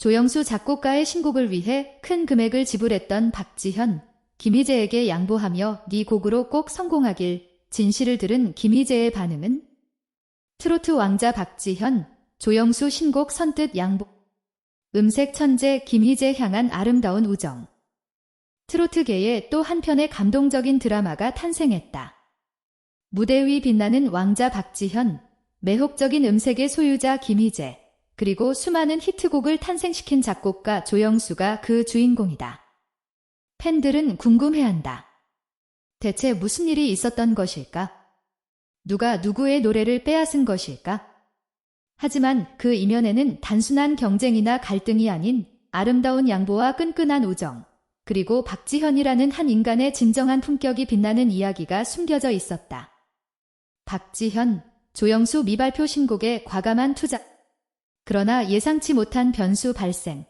조영수 작곡가의 신곡을 위해 큰 금액을 지불했던 박지현, 김희재에게 양보하며 네 곡으로 꼭 성공하길 진실을 들은 김희재의 반응은 트로트 왕자 박지현, 조영수 신곡 선뜻 양보 음색 천재 김희재 향한 아름다운 우정 트로트계에 또 한편의 감동적인 드라마가 탄생했다. 무대 위 빛나는 왕자 박지현, 매혹적인 음색의 소유자 김희재, 그리고 수많은 히트곡을 탄생시킨 작곡가 조영수가 그 주인공이다. 팬들은 궁금해한다. 대체 무슨 일이 있었던 것일까? 누가 누구의 노래를 빼앗은 것일까? 하지만 그 이면에는 단순한 경쟁이나 갈등이 아닌 아름다운 양보와 끈끈한 우정, 그리고 박지현이라는 한 인간의 진정한 품격이 빛나는 이야기가 숨겨져 있었다. 박지현, 조영수 미발표 신곡에 과감한 투자. 그러나 예상치 못한 변수 발생.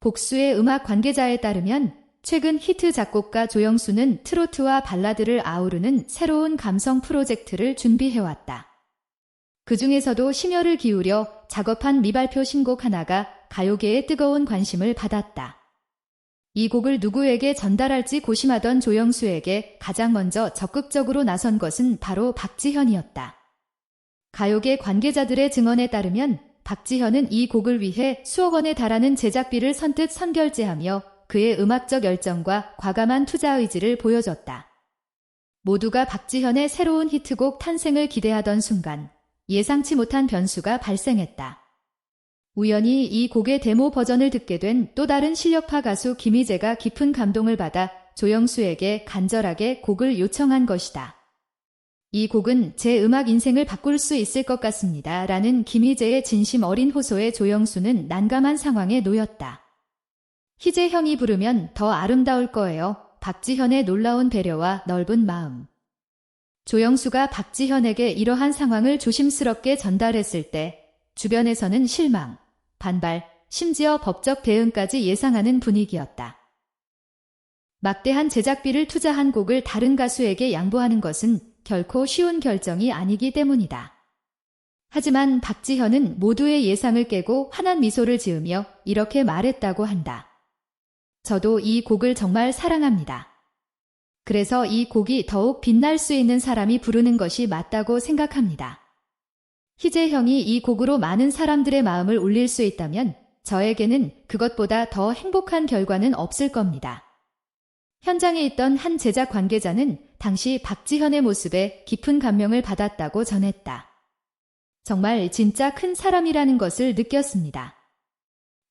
복수의 음악 관계자에 따르면 최근 히트 작곡가 조영수는 트로트와 발라드를 아우르는 새로운 감성 프로젝트를 준비해왔다. 그 중에서도 심혈을 기울여 작업한 미발표 신곡 하나가 가요계의 뜨거운 관심을 받았다. 이 곡을 누구에게 전달할지 고심하던 조영수에게 가장 먼저 적극적으로 나선 것은 바로 박지현이었다. 가요계 관계자들의 증언에 따르면 박지현은 이 곡을 위해 수억 원에 달하는 제작비를 선뜻 선결제하며 그의 음악적 열정과 과감한 투자 의지를 보여줬다. 모두가 박지현의 새로운 히트곡 탄생을 기대하던 순간 예상치 못한 변수가 발생했다. 우연히 이 곡의 데모 버전을 듣게 된 또 다른 실력파 가수 김희재가 깊은 감동을 받아 조영수에게 간절하게 곡을 요청한 것이다. 이 곡은 제 음악 인생을 바꿀 수 있을 것 같습니다. 라는 김희재의 진심 어린 호소에 조영수는 난감한 상황에 놓였다. 희재 형이 부르면 더 아름다울 거예요. 박지현의 놀라운 배려와 넓은 마음. 조영수가 박지현에게 이러한 상황을 조심스럽게 전달했을 때 주변에서는 실망, 반발, 심지어 법적 대응까지 예상하는 분위기였다. 막대한 제작비를 투자한 곡을 다른 가수에게 양보하는 것은 결코 쉬운 결정이 아니기 때문이다. 하지만 박지현은 모두의 예상을 깨고 환한 미소를 지으며 이렇게 말했다고 한다. 저도 이 곡을 정말 사랑합니다. 그래서 이 곡이 더욱 빛날 수 있는 사람이 부르는 것이 맞다고 생각합니다. 희재 형이 이 곡으로 많은 사람들의 마음을 울릴 수 있다면 저에게는 그것보다 더 행복한 결과는 없을 겁니다. 현장에 있던 한 제작 관계자는 당시 박지현의 모습에 깊은 감명을 받았다고 전했다. 정말 진짜 큰 사람이라는 것을 느꼈습니다.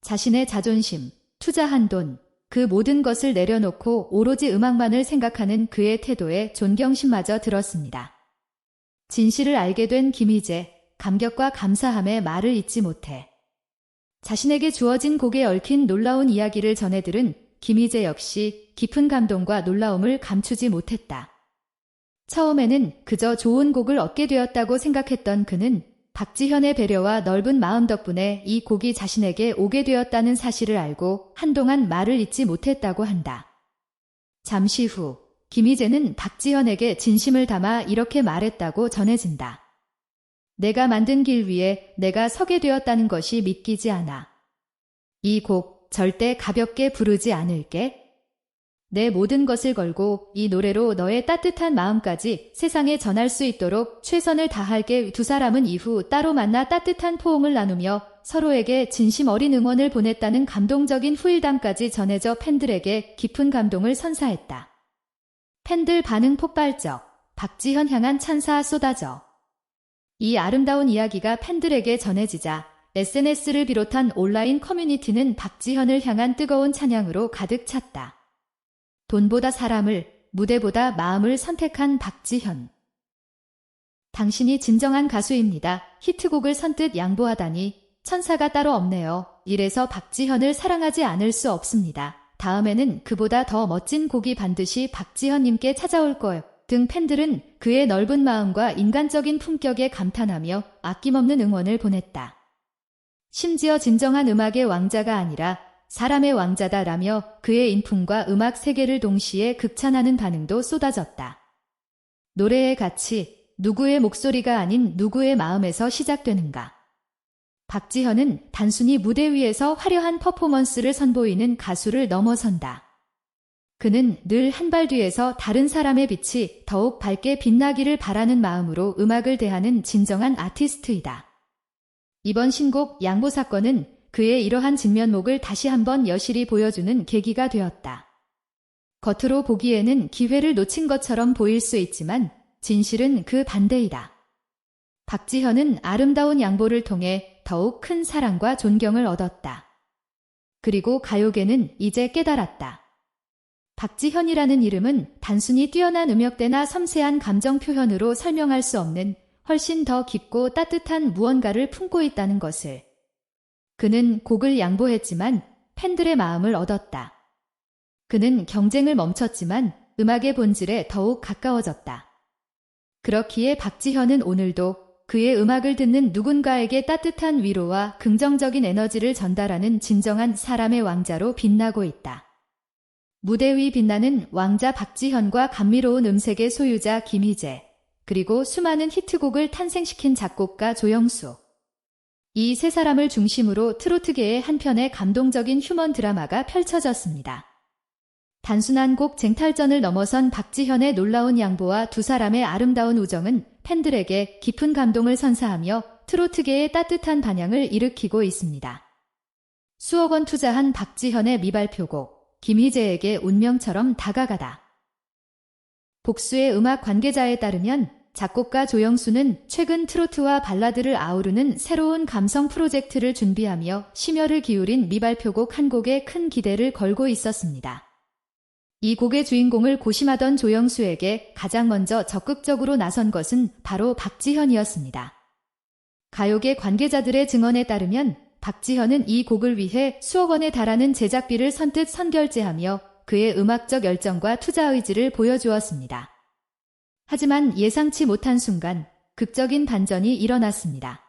자신의 자존심, 투자한 돈, 그 모든 것을 내려놓고 오로지 음악만을 생각하는 그의 태도에 존경심마저 들었습니다. 진실을 알게 된 김희재, 감격과 감사함에 말을 잇지 못해 자신에게 주어진 곡에 얽힌 놀라운 이야기를 전해들은 김희재 역시 깊은 감동과 놀라움을 감추지 못했다. 처음에는 그저 좋은 곡을 얻게 되었다고 생각했던 그는 박지현의 배려와 넓은 마음 덕분에 이 곡이 자신에게 오게 되었다는 사실을 알고 한동안 말을 잇지 못했다고 한다. 잠시 후 김희재는 박지현에게 진심을 담아 이렇게 말했다고 전해진다. 내가 만든 길 위에 내가 서게 되었다는 것이 믿기지 않아. 이 곡 절대 가볍게 부르지 않을게. 내 모든 것을 걸고 이 노래로 너의 따뜻한 마음까지 세상에 전할 수 있도록 최선을 다할게 두 사람은 이후 따로 만나 따뜻한 포옹을 나누며 서로에게 진심 어린 응원을 보냈다는 감동적인 후일담까지 전해져 팬들에게 깊은 감동을 선사했다. 팬들 반응 폭발적, 박지현 향한 찬사 쏟아져. 이 아름다운 이야기가 팬들에게 전해지자 SNS를 비롯한 온라인 커뮤니티는 박지현을 향한 뜨거운 찬양으로 가득 찼다. 돈보다 사람을, 무대보다 마음을 선택한 박지현. 당신이 진정한 가수입니다. 히트곡을 선뜻 양보하다니 천사가 따로 없네요. 이래서 박지현을 사랑하지 않을 수 없습니다. 다음에는 그보다 더 멋진 곡이 반드시 박지현님께 찾아올 거예요. 등 팬들은 그의 넓은 마음과 인간적인 품격에 감탄하며 아낌없는 응원을 보냈다. 심지어 진정한 음악의 왕자가 아니라 사람의 왕자다 라며 그의 인품과 음악 세계를 동시에 극찬하는 반응도 쏟아졌다. 노래의 가치, 누구의 목소리가 아닌 누구의 마음에서 시작되는가. 박지현은 단순히 무대 위에서 화려한 퍼포먼스를 선보이는 가수를 넘어선다. 그는 늘 한 발 뒤에서 다른 사람의 빛이 더욱 밝게 빛나기를 바라는 마음으로 음악을 대하는 진정한 아티스트이다. 이번 신곡 양보 사건은 그의 이러한 진면목을 다시 한번 여실히 보여주는 계기가 되었다. 겉으로 보기에는 기회를 놓친 것처럼 보일 수 있지만 진실은 그 반대이다. 박지현은 아름다운 양보를 통해 더욱 큰 사랑과 존경을 얻었다. 그리고 가요계는 이제 깨달았다. 박지현이라는 이름은 단순히 뛰어난 음역대나 섬세한 감정 표현으로 설명할 수 없는 훨씬 더 깊고 따뜻한 무언가를 품고 있다는 것을. 그는 곡을 양보했지만 팬들의 마음을 얻었다. 그는 경쟁을 멈췄지만 음악의 본질에 더욱 가까워졌다. 그렇기에 박지현은 오늘도 그의 음악을 듣는 누군가에게 따뜻한 위로와 긍정적인 에너지를 전달하는 진정한 사람의 왕자로 빛나고 있다. 무대 위 빛나는 왕자 박지현과 감미로운 음색의 소유자 김희재, 그리고 수많은 히트곡을 탄생시킨 작곡가 조영수. 이 세 사람을 중심으로 트로트계의 한 편의 감동적인 휴먼 드라마가 펼쳐졌습니다. 단순한 곡 쟁탈전을 넘어선 박지현의 놀라운 양보와 두 사람의 아름다운 우정은 팬들에게 깊은 감동을 선사하며 트로트계의 따뜻한 반향을 일으키고 있습니다. 수억 원 투자한 박지현의 미발표곡, 김희재에게 운명처럼 다가가다. 복수의 음악 관계자에 따르면 작곡가 조영수는 최근 트로트와 발라드를 아우르는 새로운 감성 프로젝트를 준비하며 심혈을 기울인 미발표곡 한 곡에 큰 기대를 걸고 있었습니다. 이 곡의 주인공을 고심하던 조영수에게 가장 먼저 적극적으로 나선 것은 바로 박지현이었습니다. 가요계 관계자들의 증언에 따르면 박지현은 이 곡을 위해 수억 원에 달하는 제작비를 선뜻 선결제하며 그의 음악적 열정과 투자 의지를 보여주었습니다. 하지만 예상치 못한 순간 극적인 반전이 일어났습니다.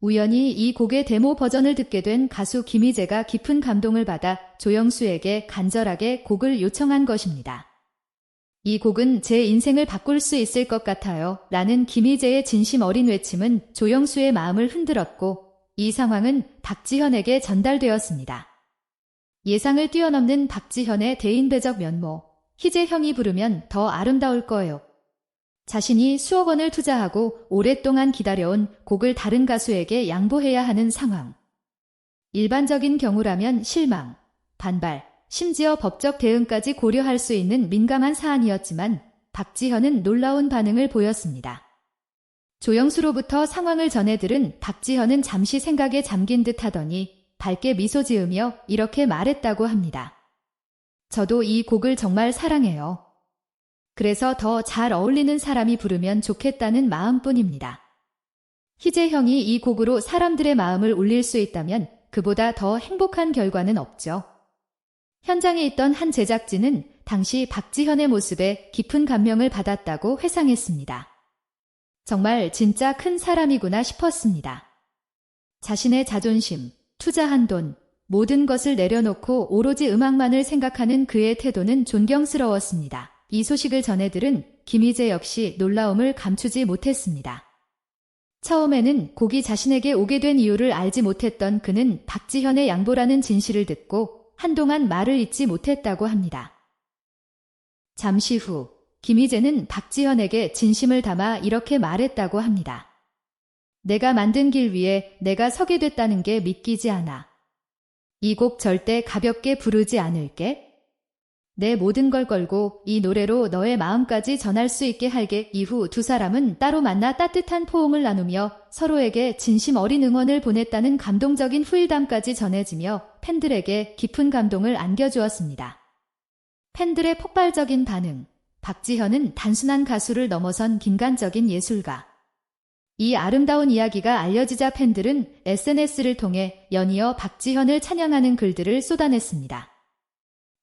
우연히 이 곡의 데모 버전을 듣게 된 가수 김희재가 깊은 감동을 받아 조영수에게 간절하게 곡을 요청한 것입니다. 이 곡은 제 인생을 바꿀 수 있을 것 같아요. 라는 김희재의 진심 어린 외침은 조영수의 마음을 흔들었고 이 상황은 박지현에게 전달되었습니다. 예상을 뛰어넘는 박지현의 대인배적 면모. 희재 형이 부르면 더 아름다울 거예요. 자신이 수억 원을 투자하고 오랫동안 기다려온 곡을 다른 가수에게 양보해야 하는 상황. 일반적인 경우라면 실망, 반발, 심지어 법적 대응까지 고려할 수 있는 민감한 사안이었지만 박지현은 놀라운 반응을 보였습니다. 조영수로부터 상황을 전해들은 박지현은 잠시 생각에 잠긴 듯 하더니 밝게 미소 지으며 이렇게 말했다고 합니다. 저도 이 곡을 정말 사랑해요. 그래서 더 잘 어울리는 사람이 부르면 좋겠다는 마음뿐입니다. 희재 형이 이 곡으로 사람들의 마음을 울릴 수 있다면 그보다 더 행복한 결과는 없죠. 현장에 있던 한 제작진은 당시 박지현의 모습에 깊은 감명을 받았다고 회상했습니다. 정말 진짜 큰 사람이구나 싶었습니다. 자신의 자존심, 투자한 돈, 모든 것을 내려놓고 오로지 음악만을 생각하는 그의 태도는 존경스러웠습니다. 이 소식을 전해 들은 김희재 역시 놀라움을 감추지 못했습니다. 처음에는 곡이 자신에게 오게 된 이유를 알지 못했던 그는 박지현의 양보라는 진실을 듣고 한동안 말을 잇지 못했다고 합니다. 잠시 후 김희재는 박지현에게 진심을 담아 이렇게 말했다고 합니다. 내가 만든 길 위에 내가 서게 됐다는 게 믿기지 않아. 이 곡 절대 가볍게 부르지 않을게. 내 모든 걸 걸고 이 노래로 너의 마음까지 전할 수 있게 할게 이후 두 사람은 따로 만나 따뜻한 포옹을 나누며 서로에게 진심 어린 응원을 보냈다는 감동적인 후일담까지 전해지며 팬들에게 깊은 감동을 안겨주었습니다. 팬들의 폭발적인 반응. 박지현은 단순한 가수를 넘어선 긴간적인 예술가. 이 아름다운 이야기가 알려지자 팬들은 SNS를 통해 연이어 박지현을 찬양하는 글들을 쏟아냈습니다.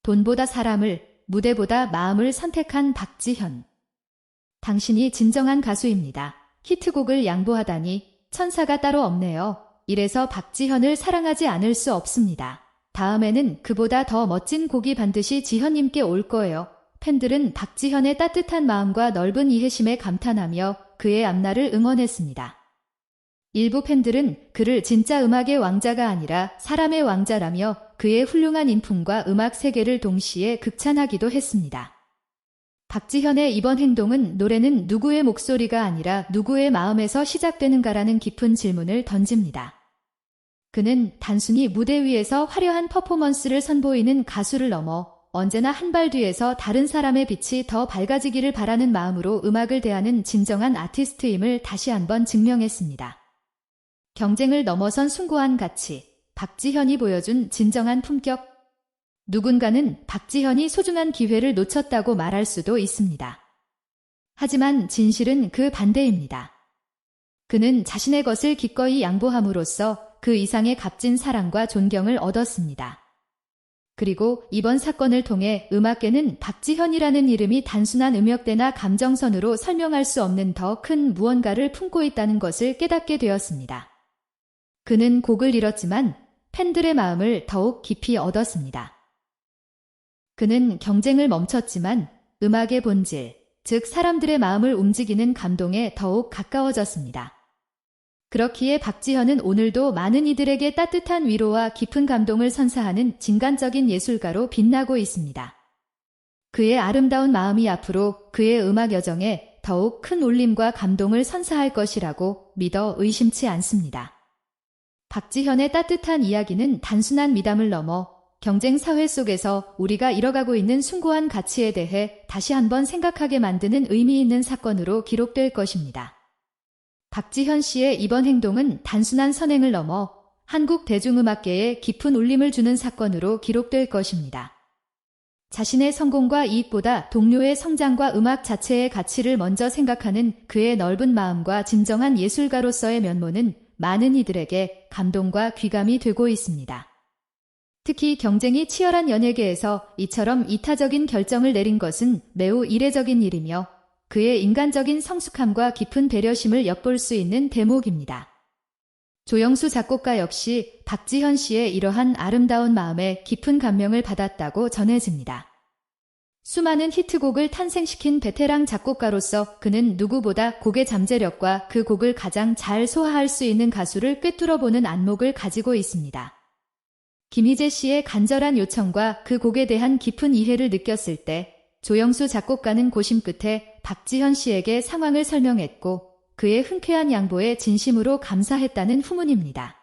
돈보다 사람을, 무대보다 마음을 선택한 박지현. 당신이 진정한 가수입니다. 히트곡을 양보하다니 천사가 따로 없네요. 이래서 박지현을 사랑하지 않을 수 없습니다. 다음에는 그보다 더 멋진 곡이 반드시 지현님께 올 거예요. 팬들은 박지현의 따뜻한 마음과 넓은 이해심에 감탄하며 그의 앞날을 응원했습니다. 일부 팬들은 그를 진짜 음악의 왕자가 아니라 사람의 왕자라며 그의 훌륭한 인품과 음악 세계를 동시에 극찬하기도 했습니다. 박지현의 이번 행동은 노래는 누구의 목소리가 아니라 누구의 마음에서 시작되는가라는 깊은 질문을 던집니다. 그는 단순히 무대 위에서 화려한 퍼포먼스를 선보이는 가수를 넘어 언제나 한 발 뒤에서 다른 사람의 빛이 더 밝아지기를 바라는 마음으로 음악을 대하는 진정한 아티스트임을 다시 한번 증명했습니다. 경쟁을 넘어선 숭고한 가치, 박지현이 보여준 진정한 품격, 누군가는 박지현이 소중한 기회를 놓쳤다고 말할 수도 있습니다. 하지만 진실은 그 반대입니다. 그는 자신의 것을 기꺼이 양보함으로써 그 이상의 값진 사랑과 존경을 얻었습니다. 그리고 이번 사건을 통해 음악계는 박지현이라는 이름이 단순한 음역대나 감정선으로 설명할 수 없는 더 큰 무언가를 품고 있다는 것을 깨닫게 되었습니다. 그는 곡을 잃었지만 팬들의 마음을 더욱 깊이 얻었습니다. 그는 경쟁을 멈췄지만 음악의 본질, 즉 사람들의 마음을 움직이는 감동에 더욱 가까워졌습니다. 그렇기에 박지현은 오늘도 많은 이들에게 따뜻한 위로와 깊은 감동을 선사하는 진간적인 예술가로 빛나고 있습니다. 그의 아름다운 마음이 앞으로 그의 음악 여정에 더욱 큰 울림과 감동을 선사할 것이라고 믿어 의심치 않습니다. 박지현의 따뜻한 이야기는 단순한 미담을 넘어 경쟁 사회 속에서 우리가 잃어가고 있는 숭고한 가치에 대해 다시 한번 생각하게 만드는 의미 있는 사건으로 기록될 것입니다. 박지현 씨의 이번 행동은 단순한 선행을 넘어 한국 대중음악계에 깊은 울림을 주는 사건으로 기록될 것입니다. 자신의 성공과 이익보다 동료의 성장과 음악 자체의 가치를 먼저 생각하는 그의 넓은 마음과 진정한 예술가로서의 면모는 많은 이들에게 감동과 귀감이 되고 있습니다. 특히 경쟁이 치열한 연예계에서 이처럼 이타적인 결정을 내린 것은 매우 이례적인 일이며 그의 인간적인 성숙함과 깊은 배려심을 엿볼 수 있는 대목입니다. 조영수 작곡가 역시 박지현 씨의 이러한 아름다운 마음에 깊은 감명을 받았다고 전해집니다. 수많은 히트곡을 탄생시킨 베테랑 작곡가로서 그는 누구보다 곡의 잠재력과 그 곡을 가장 잘 소화할 수 있는 가수를 꿰뚫어보는 안목을 가지고 있습니다. 김희재 씨의 간절한 요청과 그 곡에 대한 깊은 이해를 느꼈을 때 조영수 작곡가는 고심 끝에 박지현 씨에게 상황을 설명했고 그의 흔쾌한 양보에 진심으로 감사했다는 후문입니다.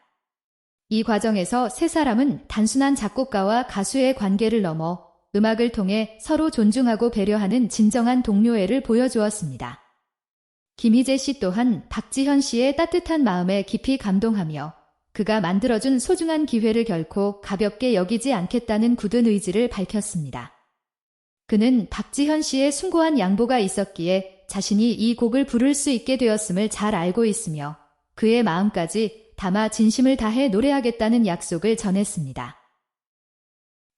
이 과정에서 세 사람은 단순한 작곡가와 가수의 관계를 넘어 음악을 통해 서로 존중하고 배려하는 진정한 동료애를 보여주었습니다. 김희재 씨 또한 박지현 씨의 따뜻한 마음에 깊이 감동하며 그가 만들어준 소중한 기회를 결코 가볍게 여기지 않겠다는 굳은 의지를 밝혔습니다. 그는 박지현 씨의 숭고한 양보가 있었기에 자신이 이 곡을 부를 수 있게 되었음을 잘 알고 있으며 그의 마음까지 담아 진심을 다해 노래하겠다는 약속을 전했습니다.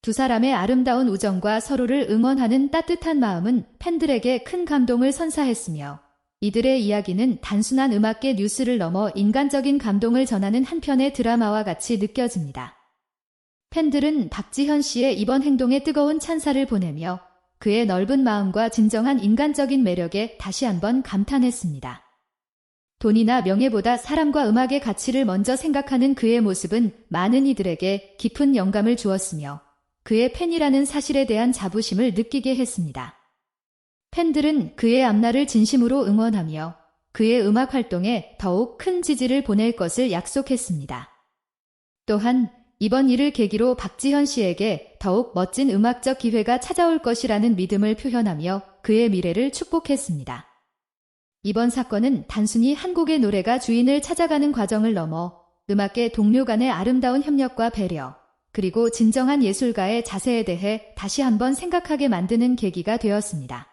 두 사람의 아름다운 우정과 서로를 응원하는 따뜻한 마음은 팬들에게 큰 감동을 선사했으며 이들의 이야기는 단순한 음악계 뉴스를 넘어 인간적인 감동을 전하는 한편의 드라마와 같이 느껴집니다. 팬들은 박지현 씨의 이번 행동에 뜨거운 찬사를 보내며 그의 넓은 마음과 진정한 인간적인 매력에 다시 한번 감탄했습니다. 돈이나 명예보다 사람과 음악의 가치를 먼저 생각하는 그의 모습은 많은 이들에게 깊은 영감을 주었으며 그의 팬이라는 사실에 대한 자부심을 느끼게 했습니다. 팬들은 그의 앞날을 진심으로 응원하며 그의 음악 활동에 더욱 큰 지지를 보낼 것을 약속했습니다. 또한 이번 일을 계기로 박지현 씨에게 더욱 멋진 음악적 기회가 찾아올 것이라는 믿음을 표현하며 그의 미래를 축복했습니다. 이번 사건은 단순히 한국의 노래가 주인을 찾아가는 과정을 넘어 음악계 동료 간의 아름다운 협력과 배려, 그리고 진정한 예술가의 자세에 대해 다시 한번 생각하게 만드는 계기가 되었습니다.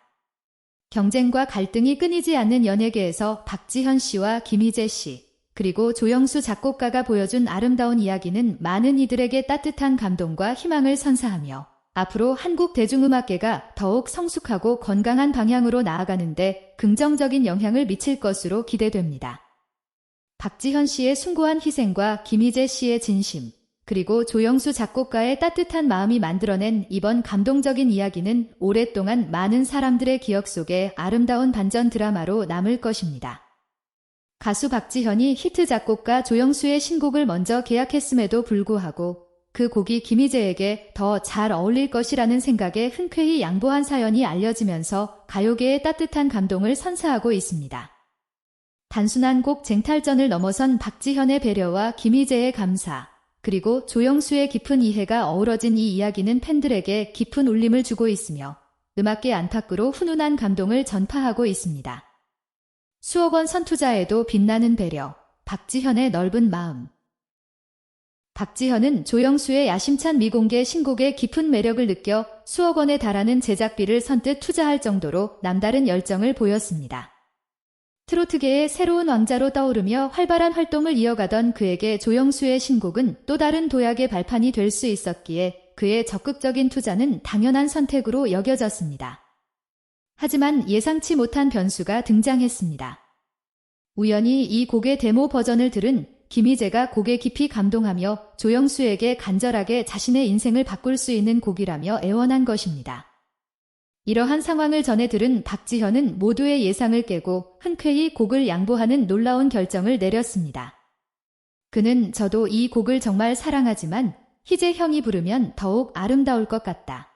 경쟁과 갈등이 끊이지 않는 연예계에서 박지현 씨와 김희재 씨, 그리고 조영수 작곡가가 보여준 아름다운 이야기는 많은 이들에게 따뜻한 감동과 희망을 선사하며 앞으로 한국 대중음악계가 더욱 성숙하고 건강한 방향으로 나아가는데 긍정적인 영향을 미칠 것으로 기대됩니다. 박지현 씨의 숭고한 희생과 김희재 씨의 진심, 그리고 조영수 작곡가의 따뜻한 마음이 만들어낸 이번 감동적인 이야기는 오랫동안 많은 사람들의 기억 속에 아름다운 반전 드라마로 남을 것입니다. 가수 박지현이 히트 작곡가 조영수의 신곡을 먼저 계약했음에도 불구하고 그 곡이 김희재에게 더 잘 어울릴 것이라는 생각에 흔쾌히 양보한 사연이 알려지면서 가요계의 따뜻한 감동을 선사하고 있습니다. 단순한 곡 쟁탈전을 넘어선 박지현의 배려와 김희재의 감사, 그리고 조영수의 깊은 이해가 어우러진 이 이야기는 팬들에게 깊은 울림을 주고 있으며 음악계 안팎으로 훈훈한 감동을 전파하고 있습니다. 수억 원 선투자에도 빛나는 배려, 박지현의 넓은 마음. 박지현은 조영수의 야심찬 미공개 신곡의 깊은 매력을 느껴 수억 원에 달하는 제작비를 선뜻 투자할 정도로 남다른 열정을 보였습니다. 트로트계의 새로운 왕자로 떠오르며 활발한 활동을 이어가던 그에게 조영수의 신곡은 또 다른 도약의 발판이 될 수 있었기에 그의 적극적인 투자는 당연한 선택으로 여겨졌습니다. 하지만 예상치 못한 변수가 등장했습니다. 우연히 이 곡의 데모 버전을 들은 김희재가 곡에 깊이 감동하며 조영수에게 간절하게 자신의 인생을 바꿀 수 있는 곡이라며 애원한 것입니다. 이러한 상황을 전해 들은 박지현은 모두의 예상을 깨고 흔쾌히 곡을 양보하는 놀라운 결정을 내렸습니다. 그는 저도 이 곡을 정말 사랑하지만 희재 형이 부르면 더욱 아름다울 것 같다.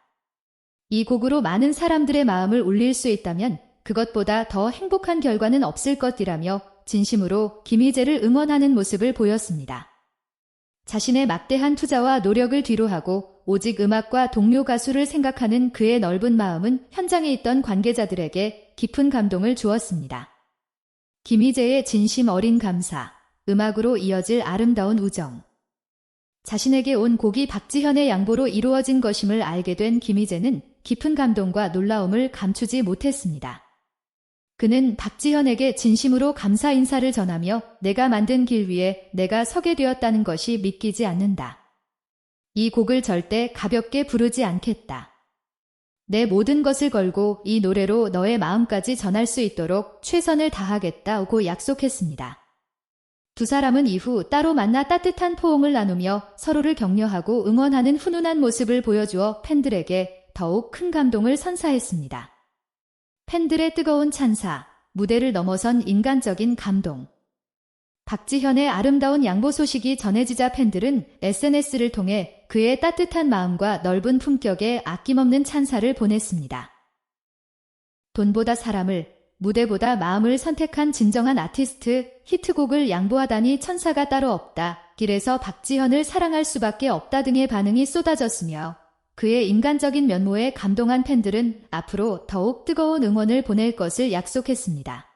이 곡으로 많은 사람들의 마음을 울릴 수 있다면 그것보다 더 행복한 결과는 없을 것이라며 진심으로 김희재를 응원하는 모습을 보였습니다. 자신의 막대한 투자와 노력을 뒤로하고 오직 음악과 동료 가수를 생각하는 그의 넓은 마음은 현장에 있던 관계자들에게 깊은 감동을 주었습니다. 김희재의 진심 어린 감사, 음악으로 이어질 아름다운 우정. 자신에게 온 곡이 박지현의 양보로 이루어진 것임을 알게 된 김희재는 깊은 감동과 놀라움을 감추지 못했습니다. 그는 박지현에게 진심으로 감사 인사를 전하며 내가 만든 길 위에 내가 서게 되었다는 것이 믿기지 않는다. 이 곡을 절대 가볍게 부르지 않겠다. 내 모든 것을 걸고 이 노래로 너의 마음까지 전할 수 있도록 최선을 다하겠다고 약속했습니다. 두 사람은 이후 따로 만나 따뜻한 포옹을 나누며 서로를 격려하고 응원하는 훈훈한 모습을 보여주어 팬들에게 더욱 큰 감동을 선사했습니다. 팬들의 뜨거운 찬사, 무대를 넘어선 인간적인 감동. 박지현의 아름다운 양보 소식이 전해지자 팬들은 SNS를 통해 그의 따뜻한 마음과 넓은 품격에 아낌없는 찬사를 보냈습니다. 돈보다 사람을, 무대보다 마음을 선택한 진정한 아티스트, 히트곡을 양보하다니 천사가 따로 없다. 길에서 박지현을 사랑할 수밖에 없다 등의 반응이 쏟아졌으며 그의 인간적인 면모에 감동한 팬들은 앞으로 더욱 뜨거운 응원을 보낼 것을 약속했습니다.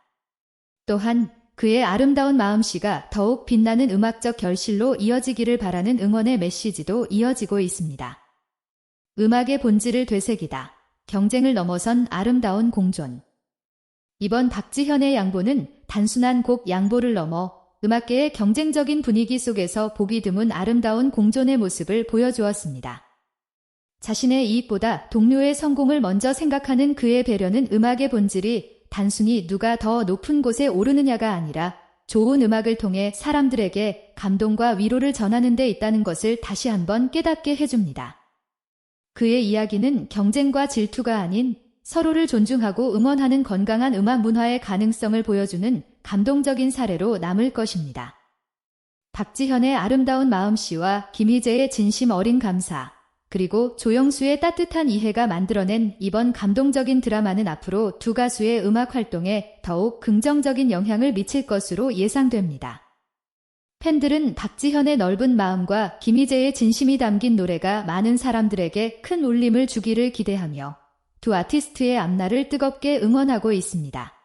또한 그의 아름다운 마음씨가 더욱 빛나는 음악적 결실로 이어지기를 바라는 응원의 메시지도 이어지고 있습니다. 음악의 본질을 되새기다. 경쟁을 넘어선 아름다운 공존. 이번 박지현의 양보는 단순한 곡 양보를 넘어 음악계의 경쟁적인 분위기 속에서 보기 드문 아름다운 공존의 모습을 보여주었습니다. 자신의 이익보다 동료의 성공을 먼저 생각하는 그의 배려는 음악의 본질이 단순히 누가 더 높은 곳에 오르느냐가 아니라 좋은 음악을 통해 사람들에게 감동과 위로를 전하는 데 있다는 것을 다시 한번 깨닫게 해줍니다. 그의 이야기는 경쟁과 질투가 아닌 서로를 존중하고 응원하는 건강한 음악 문화의 가능성을 보여주는 감동적인 사례로 남을 것입니다. 박지현의 아름다운 마음씨와 김희재의 진심 어린 감사, 그리고 조영수의 따뜻한 이해가 만들어낸 이번 감동적인 드라마는 앞으로 두 가수의 음악 활동에 더욱 긍정적인 영향을 미칠 것으로 예상됩니다. 팬들은 박지현의 넓은 마음과 김희재의 진심이 담긴 노래가 많은 사람들에게 큰 울림을 주기를 기대하며 두 아티스트의 앞날을 뜨겁게 응원하고 있습니다.